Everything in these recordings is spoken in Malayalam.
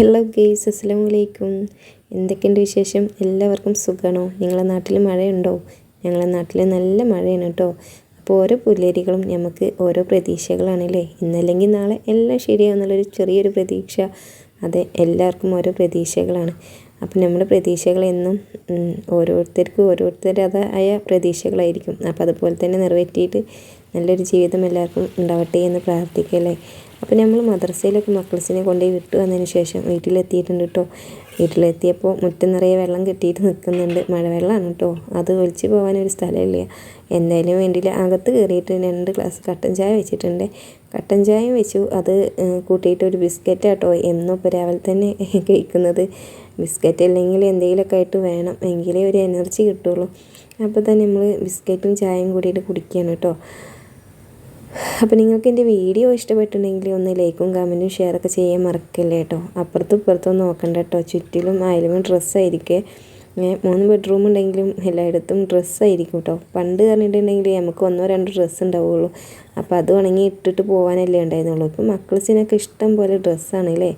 ഹലോ ഗെയ്സ് അസ്സാം വലൈക്കും എന്തൊക്കെയുണ്ട് വിശേഷം? എല്ലാവർക്കും സുഖമാണോ നിങ്ങളെ നാട്ടിൽ മഴയുണ്ടോ? ഞങ്ങളെ നാട്ടിൽ നല്ല മഴയാണ് കേട്ടോ. അപ്പോൾ ഓരോ പുല്ലേരികളും നമുക്ക് ഓരോ പ്രതീക്ഷകളാണല്ലേ? ഇന്നല്ലെങ്കിൽ നാളെ എല്ലാം ശരിയാവുന്നുള്ളൊരു ചെറിയൊരു പ്രതീക്ഷ. അതെ എല്ലാവർക്കും ഓരോ പ്രതീക്ഷകളാണ്. അപ്പം നമ്മുടെ പ്രതീക്ഷകളെന്നും ഓരോരുത്തർക്കും ഓരോരുത്തരതായ പ്രതീക്ഷകളായിരിക്കും. അപ്പോൾ അതുപോലെ തന്നെ നിറവേറ്റിയിട്ട് നല്ലൊരു ജീവിതം എല്ലാവർക്കും ഉണ്ടാവട്ടെ എന്ന് പ്രാർത്ഥിക്കല്ലേ? അപ്പോൾ നമ്മൾ മദ്രസയിലൊക്കെ മക്കൾസിനെ കൊണ്ടുപോയി വിട്ടു വന്നതിന് ശേഷം വീട്ടിലെത്തിയിട്ടുണ്ട് കേട്ടോ വീട്ടിലെത്തിയപ്പോൾ മുറ്റം നിറയെ വെള്ളം കെട്ടിയിട്ട് നിൽക്കുന്നുണ്ട്. മഴവെള്ളമാണ് കേട്ടോ അത് ഒഴിച്ച് പോകാൻ ഒരു സ്ഥലമില്ല. എന്തായാലും വേണ്ടിയില്ല. അകത്ത് കയറിയിട്ട് രണ്ട് ഗ്ലാസ് കട്ടൻ ചായ വെച്ചിട്ടുണ്ട്. കട്ടൻ ചായയും വെച്ചു. അത് കൂട്ടിയിട്ട് ഒരു ബിസ്ക്കറ്റ് കേട്ടോ എന്നും ഇപ്പോൾ രാവിലെ തന്നെ കഴിക്കുന്നത്. ബിസ്ക്കറ്റ് അല്ലെങ്കിൽ എന്തെങ്കിലുമൊക്കെ ആയിട്ട് വേണം. എങ്കിലേ ഒരു എനർജി കിട്ടുള്ളൂ. അപ്പോൾ തന്നെ നമ്മൾ ബിസ്ക്കറ്റും ചായയും കൂടിയിട്ട് കുടിക്കുകയാണ് കേട്ടോ അപ്പോൾ നിങ്ങൾക്ക് എന്റെ വീഡിയോ ഇഷ്ടപ്പെട്ടിട്ടുണ്ടെങ്കിൽ ഒന്ന് ലൈക്കും കമന്റും ഷെയറൊക്കെ ചെയ്യാൻ മറക്കല്ലേ കേട്ടോ അപ്പുറത്തും ഇപ്പുറത്തും നോക്കണ്ട കേട്ടോ ചുറ്റിലും ആയാലും ഡ്രസ്സായിരിക്കും മൂന്ന് ബെഡ്റൂം ഉണ്ടെങ്കിലും എല്ലായിടത്തും ഡ്രസ്സായിരിക്കും കേട്ടോ പണ്ട് പറഞ്ഞിട്ടുണ്ടെങ്കിൽ നമുക്ക് ഒന്നോ രണ്ടോ ഡ്രസ്സ് ഉണ്ടാവുള്ളൂ. അപ്പോൾ അത് ഉണങ്ങി ഇട്ടിട്ട് പോകാനല്ലേ ഉണ്ടായിരുന്നുള്ളൂ. ഇപ്പം മക്കൾസിനൊക്കെ ഇഷ്ടം പോലെ ഡ്രസ്സാണ് അല്ലേ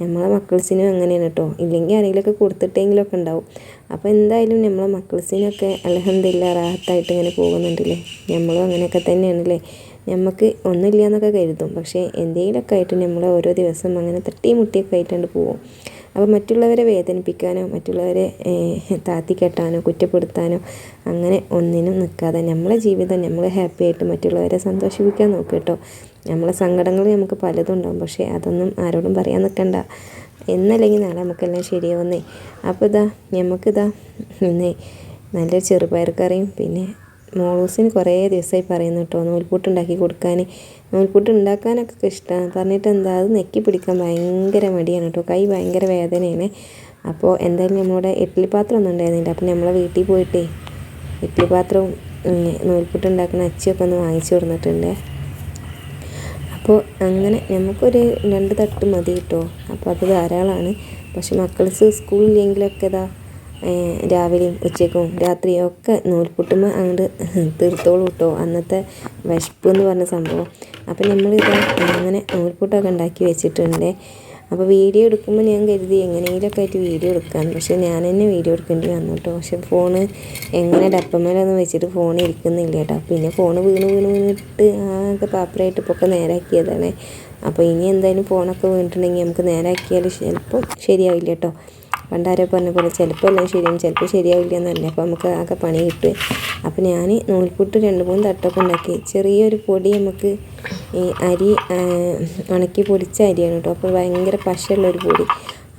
നമ്മളെ മക്കൾസിനും അങ്ങനെയാണ് കേട്ടോ ഇല്ലെങ്കിൽ ആരെങ്കിലുമൊക്കെ കൊടുത്തിട്ടെങ്കിലൊക്കെ ഉണ്ടാവും. അപ്പോൾ എന്തായാലും നമ്മളെ മക്കൾസിനൊക്കെ അലഹമില്ല റാഹത്തായിട്ട് ഇങ്ങനെ പോകുന്നുണ്ടല്ലേ നമ്മളും അങ്ങനെയൊക്കെ തന്നെയാണല്ലേ നമുക്ക് ഒന്നുമില്ല എന്നൊക്കെ കരുതും. പക്ഷേ എന്തെങ്കിലുമൊക്കെ ആയിട്ട് നമ്മൾ ഓരോ ദിവസം അങ്ങനെ തട്ടി മുട്ടിയൊക്കെ ആയിട്ടാണ്ട് പോവും. അപ്പോൾ മറ്റുള്ളവരെ വേദനിപ്പിക്കാനോ മറ്റുള്ളവരെ താത്തിക്കെട്ടാനോ കുറ്റപ്പെടുത്താനോ അങ്ങനെ ഒന്നിനും നിൽക്കാതെ നമ്മളെ ജീവിതം നമ്മൾ ഹാപ്പി ആയിട്ട് മറ്റുള്ളവരെ സന്തോഷിപ്പിക്കാൻ നോക്കുക കേട്ടോ. നമ്മളെ സങ്കടങ്ങൾ നമുക്ക് പലതും ഉണ്ടാകും പക്ഷേ അതൊന്നും ആരോടും പറയാൻ നിൽക്കണ്ട എന്നല്ലെങ്കിൽ നാളെ നമുക്കെല്ലാം ശരിയാവുന്നേ. അപ്പോൾ ഇതാ നമുക്കിതാ ഇന്നേ. നല്ലൊരു ചെറുപയർ കറിയും പിന്നെ മോളൂസിന് കുറേ ദിവസമായി പറയുന്നു കേട്ടോ നൂൽപുട്ട് ഉണ്ടാക്കി കൊടുക്കാൻ. നൂൽപുട്ട് ഉണ്ടാക്കാനൊക്കെ ഇഷ്ടമാണ്. പറഞ്ഞിട്ട് എന്താ അത് നെക്കി പിടിക്കാൻ ഭയങ്കര മടിയാണ് കേട്ടോ. കൈ ഭയങ്കര വേദനയാണ്. അപ്പോൾ എന്തായാലും നമ്മളുടെ ഇഡ്ഡലി പാത്രം ഒന്നും ഉണ്ടായിരുന്നില്ല? അപ്പോൾ നമ്മളെ വീട്ടിൽ പോയിട്ടേ ഇഡ്ഡലി പാത്രവും നൂൽപുട്ട് ഉണ്ടാക്കുന്ന അച്ചിയൊക്കെ ഒന്ന് വാങ്ങിച്ചു കൊടുത്തിട്ടുണ്ട്. അപ്പോൾ അങ്ങനെ നമുക്കൊരു രണ്ട് തട്ട് മതി കേട്ടോ. അപ്പോൾ അത് ധാരാളമാണ്. പക്ഷെ മക്കൾസ് സ്കൂളിലെങ്കിലൊക്കെ ഇതാ രാവിലെയും ഉച്ചയ്ക്കും രാത്രിയും ഒക്കെ നൂൽപുട്ടുമ്പോൾ അങ്ങോട്ട് തീർത്തോളൂ കേട്ടോ അന്നത്തെ വിശപ്പ് എന്ന് പറഞ്ഞ സംഭവം. അപ്പോൾ നമ്മളിത് അങ്ങനെ നൂൽപുട്ടൊക്കെ ഉണ്ടാക്കി വെച്ചിട്ടുണ്ട്. അപ്പോൾ വീഡിയോ എടുക്കുമ്പോൾ ഞാൻ കരുതി എങ്ങനെയെങ്കിലുമൊക്കെ ആയിട്ട് വീഡിയോ എടുക്കാൻ പക്ഷേ ഞാൻ തന്നെ വീഡിയോ എടുക്കേണ്ടി വന്നു കേട്ടോ പക്ഷെ ഫോണ് എങ്ങനെ ഡപ്പമേലൊന്നും വെച്ചിട്ട് ഫോൺ ഇരിക്കുന്നില്ല കേട്ടോ പിന്നെ ഫോൺ വീണ് വീണ് വീണിട്ട് ആകെ പാപ്പറായിട്ട് ഇപ്പോൾ ഒക്കെ നേരാക്കിയതാണ്. അപ്പോൾ ഇനി എന്തായാലും ഫോണൊക്കെ വീണിട്ടുണ്ടെങ്കിൽ നമുക്ക് നേരാക്കിയാൽ ചിലപ്പോൾ ശരിയാവില്ല കേട്ടോ പണ്ടാരോ പറഞ്ഞ പോലെ ചിലപ്പോൾ എല്ലാം ശരിയാവും ചിലപ്പോൾ ശരിയാവില്ല എന്നല്ല. അപ്പോൾ നമുക്ക് ആകെ പണി കിട്ടും അപ്പോൾ ഞാൻ നൂൽപുട്ട് രണ്ട് മൂന്ന് തട്ടൊക്കെ ഉണ്ടാക്കി. ചെറിയൊരു പൊടി നമുക്ക് ഈ അരി ഉണക്കി പൊടിച്ച അരിയാണ് കേട്ടോ. അപ്പോൾ ഭയങ്കര പശയുള്ളൊരു പൊടി.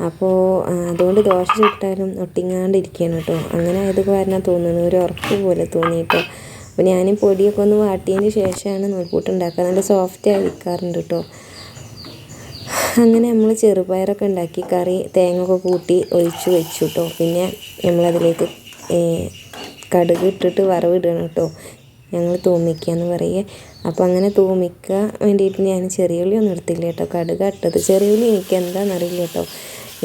അപ്പോൾ അതുകൊണ്ട് ദോശ ചുട്ടാലും ഒട്ടിങ്ങാണ്ടിരിക്കുകയാണ് കേട്ടോ. അങ്ങനെ ആയത് കാരണം തോന്നുന്നു ഒരു ഉറപ്പ് പോലെ തോന്നി കേട്ടോ. അപ്പോൾ ഞാൻ പൊടിയൊക്കെ ഒന്ന് വാട്ടിയതിന് ശേഷമാണ് നൂൽപുട്ട് ഉണ്ടാക്കുക. നല്ല സോഫ്റ്റ് ആയിരിക്കാറുണ്ട് കേട്ടോ. അങ്ങനെ നമ്മൾ ചെറുപയറൊക്കെ ഉണ്ടാക്കി കറി തേങ്ങ ഒക്കെ കൂട്ടി ഒഴിച്ച് വെച്ചു കേട്ടോ പിന്നെ നമ്മളതിലേക്ക് കടുക് ഇട്ടിട്ട് വറവിടണം കേട്ടോ ഞങ്ങൾ തൂമിക്കുക എന്ന് പറയുക അപ്പോൾ അങ്ങനെ തൂമിക്കാൻ വേണ്ടിയിട്ട് ഞാൻ ചെറിയ ഉള്ളി ഒന്നും എടുത്തില്ല കേട്ടോ കടുക് ഇട്ടത്. ചെറിയ ഉള്ളി എനിക്ക് എന്താണെന്നറിയില്ല കേട്ടോ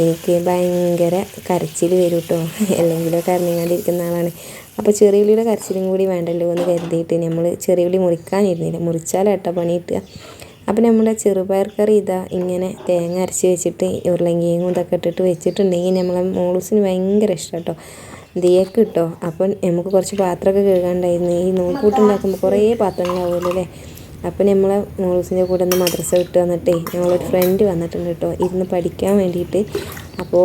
എനിക്ക് ഭയങ്കര കരച്ചിൽ വരും കേട്ടോ അല്ലെങ്കിലോ കരഞ്ഞാണ്ടിരിക്കുന്ന ആളാണ്. അപ്പോൾ ചെറിയ ഉള്ളിയുടെ കരച്ചിലും കൂടി വേണ്ടല്ലോ എന്ന് കരുതിയിട്ട് നമ്മൾ ചെറിയ ഉള്ളി മുറിക്കാനിരുന്നില്ല. മുറിച്ചാലാട്ടോ പണി കിട്ടുക. അപ്പോൾ നമ്മുടെ ചെറുപയർ കറി ഇതാ ഇങ്ങനെ തേങ്ങ അരച്ച് വെച്ചിട്ട് ഉരുളങ്കിയും ഇതൊക്കെ ഇട്ടിട്ട് വെച്ചിട്ടുണ്ടെങ്കിൽ നമ്മളെ മോളൂസിന് ഭയങ്കര ഇഷ്ടം കേട്ടോ ദിയക്ക് കിട്ടോ അപ്പം നമുക്ക് കുറച്ച് പാത്രമൊക്കെ കഴുകാണ്ടായിരുന്നു. ഈ നോക്കൂട്ടുണ്ടാക്കുമ്പോൾ കുറേ പാത്രങ്ങളാവുമല്ലോ അല്ലേ അപ്പം നമ്മളെ മോളൂസിന്റെ കൂടെ ഒന്ന് മദ്രസ വിട്ട് വന്നിട്ടേ ഞങ്ങളൊരു ഫ്രണ്ട് വന്നിട്ടുണ്ട് കേട്ടോ ഇരുന്ന് പഠിക്കാൻ വേണ്ടിയിട്ട്. അപ്പോൾ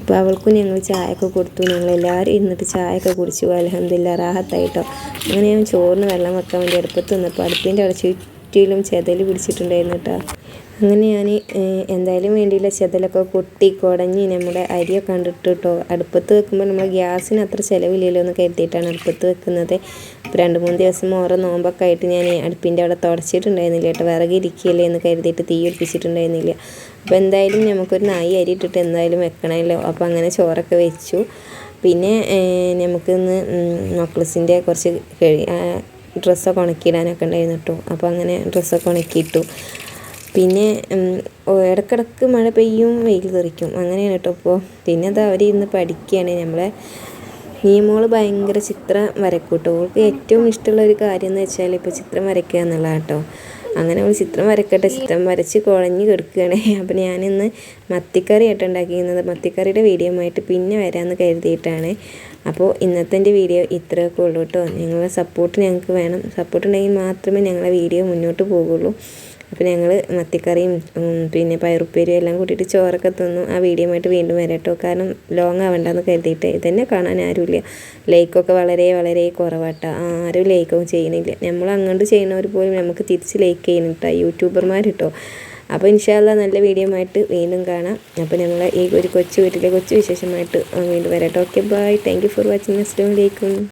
അപ്പോൾ അവൾക്കും ഞങ്ങൾ ചായയൊക്കെ കൊടുത്തു. ഞങ്ങൾ എല്ലാവരും ഇരുന്നിട്ട് ചായയൊക്കെ കുടിച്ചു. അലഹമില്ല റാഹത്തായിട്ടോ അങ്ങനെ ഞാൻ ചോറിന് വെള്ളം വെക്കാൻ വേണ്ടി അടുപ്പത്ത് നിന്നപ്പോൾ അടുപ്പിന്റെ അവിടെ ചുറ്റിലും ചെതൽ പിടിച്ചിട്ടുണ്ടായിരുന്നു കേട്ടോ അങ്ങനെ ഞാൻ എന്തായാലും വേണ്ടിയില്ല ചെതലൊക്കെ കൊട്ടി കുടഞ്ഞ് നമ്മുടെ അരിയൊക്കെ കണ്ടിട്ട് കേട്ടോ അടുപ്പത്ത് വെക്കുമ്പോൾ നമ്മൾ ഗ്യാസിന് അത്ര ചിലവില്ലല്ലോ എന്ന് കരുതിയിട്ടാണ് അടുപ്പത്ത് വെക്കുന്നത്. അപ്പോൾ രണ്ട് മൂന്ന് ദിവസം ഓരോ നോമ്പൊക്കെ ആയിട്ട് ഞാൻ അടുപ്പിന്റെ അവിടെ തുടച്ചിട്ടുണ്ടായിരുന്നില്ല കേട്ടോ വിറകിരിക്കുകയല്ലേ എന്ന് കരുതിയിട്ട് തീ ഒപ്പിച്ചിട്ടുണ്ടായിരുന്നില്ല അപ്പോൾ എന്തായാലും നമുക്കൊരു നായി അരി ഇട്ടിട്ട് എന്തായാലും വെക്കണമല്ലോ. അപ്പോൾ അങ്ങനെ ചോറൊക്കെ വെച്ചു. പിന്നെ നമുക്കിന്ന് മക്കളസിന്റെ കുറച്ച് കഴി ഡ്രസ്സൊക്കെ ഉണക്കിയിടാനൊക്കെ ഉണ്ടായിരുന്നു കേട്ടോ അപ്പോൾ അങ്ങനെ ഡ്രസ്സൊക്കെ ഉണക്കിയിട്ടു. പിന്നെ ഇടക്കിടക്ക് മഴ പെയ്യും വെയിൽ തെറിക്കും. അങ്ങനെയാണ് കേട്ടോ അപ്പോൾ പിന്നെ അത് അവർ ഇന്ന് പഠിക്കുകയാണ്. നമ്മളെ നീമോൾ ഭയങ്കര ചിത്രം വരക്കും കേട്ടോ അവൾക്ക് ഏറ്റവും ഇഷ്ടമുള്ള ഒരു കാര്യം എന്ന് വെച്ചാൽ ഇപ്പോൾ ചിത്രം വരയ്ക്കുക എന്നുള്ളതാണ് കേട്ടോ. അങ്ങനെ അവൾ ചിത്രം വരക്കട്ടെ. ചിത്രം വരച്ച് കുഴഞ്ഞ് കിടക്കുകയാണ്. അപ്പം ഞാനിന്ന് മത്തിക്കറി ആയിട്ട് ഉണ്ടാക്കിയിരുന്നത്. മത്തിക്കറിയുടെ വീഡിയോ ആയിട്ട് പിന്നെ വരാമെന്ന് കരുതിയിട്ടാണ്. അപ്പോൾ ഇന്നത്തെ എന്റെ വീഡിയോ ഇത്രയൊക്കെ ഉള്ളൂ കേട്ടോ. നിങ്ങളുടെ സപ്പോർട്ട് ഞങ്ങൾക്ക് വേണം. സപ്പോർട്ട് ഉണ്ടെങ്കിൽ മാത്രമേ ഞങ്ങളുടെ വീഡിയോ മുന്നോട്ട് പോകുള്ളൂ. അപ്പോൾ ഞങ്ങൾ മത്തിക്കറിയും പിന്നെ പയറുപ്പേരിയും എല്ലാം കൂട്ടിയിട്ട് ചോറൊക്കെ തിന്നു. ആ വീഡിയോ ആയിട്ട് വീണ്ടും വരാം കേട്ടോ. കാരണം ലോങ് ആവണ്ടെന്ന് കരുതിയിട്ട് ഇതന്നെ കാണാൻ ആരുമില്ല. ലൈക്കൊക്കെ വളരെ വളരെ കുറവാട്ടോ. ആരും ലൈക്കൊന്നും ചെയ്യുന്നില്ല. നമ്മൾ അങ്ങോട്ട് ചെയ്യുന്നവർ പോലും നമുക്ക് തിരിച്ച് ലൈക്ക് ചെയ്യുന്നുട്ടോ യൂട്യൂബർമാർ കേട്ടോ അപ്പോൾ ഇൻഷാല്ല നല്ല വീഡിയോ ആയിട്ട് വീണ്ടും കാണാം. അപ്പോൾ ഞങ്ങൾ ഈ ഒരു കൊച്ചു വീട്ടിലെ കൊച്ചു വിശേഷമായിട്ട് വീണ്ടും വരാം കേട്ടോ okay bye thank for watching അസ്ലാം വലൈക്കും